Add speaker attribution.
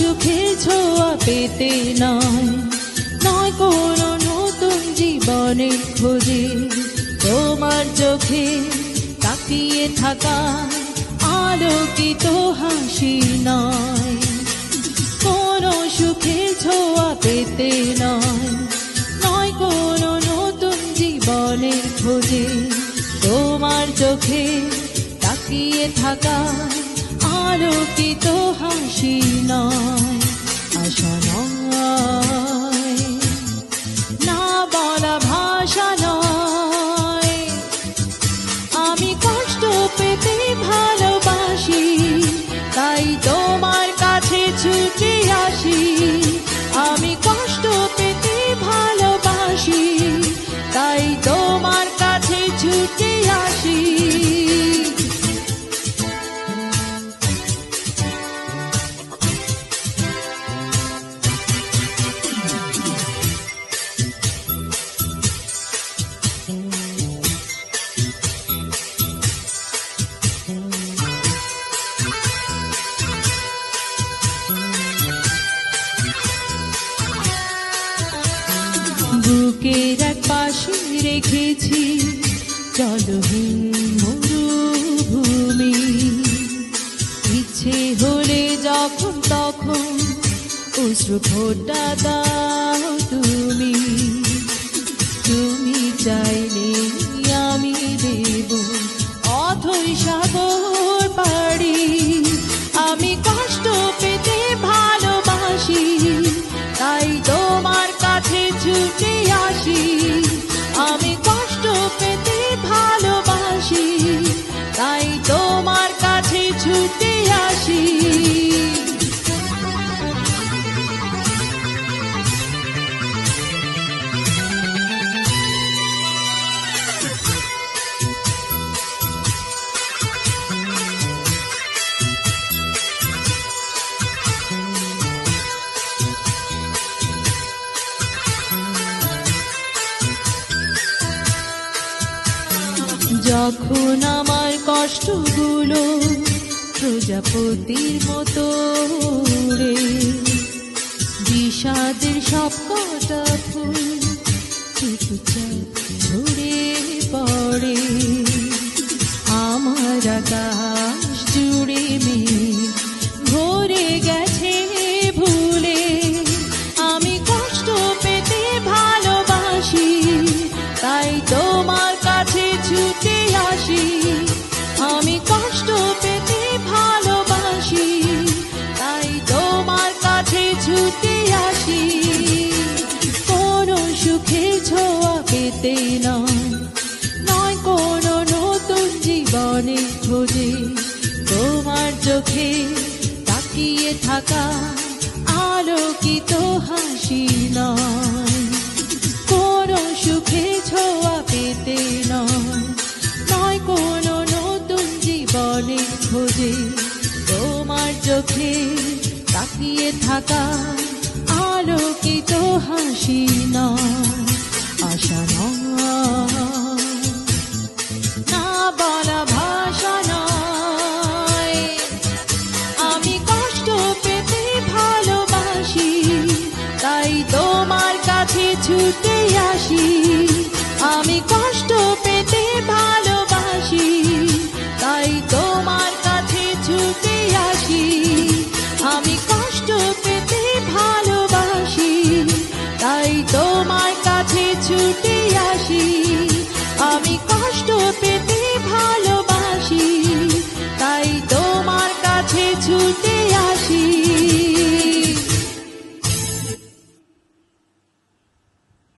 Speaker 1: সুখে ছোঁয়া পেতে নয়। নয় কোনো নতুন জীবনের খোঁজে। তোমার চোখে তাকিয়ে থাকা আলোকিত হাসি নয়। কোনো সুখে ছোঁয়া পেতে নয়। নয় কোনো নতুন জীবনের খোঁজে। তোমার চোখে তাকিয়ে থাকা আলোকিত হাসি নয় আশা নয়। বুকের এক পাশে রেখেছি। চলহীন মরুভূমি। ইচ্ছে হলে যখন তখন অশ্রু ফোটা দাও তুমি। তুমি চাইলে পেতে ভালোবাসি যখন আমার কষ্টগুলো প্রজাপতির মতো রে বিষাদের সব কটা ফুল চুপচাপ ঝরে পড়ে, আমার আকাশ খোঁজে, তোমার চোখে তাকিয়ে থাকা আলোকিত হাসি নয়। কোনো সুখে ছোঁয়া পেতে নয়। নয় কোনো নতুন জীবনে খোঁজে, তোমার চোখে তাকিয়ে থাকা আলোকিত হাসি নয়। আশা নয়। আসি আমি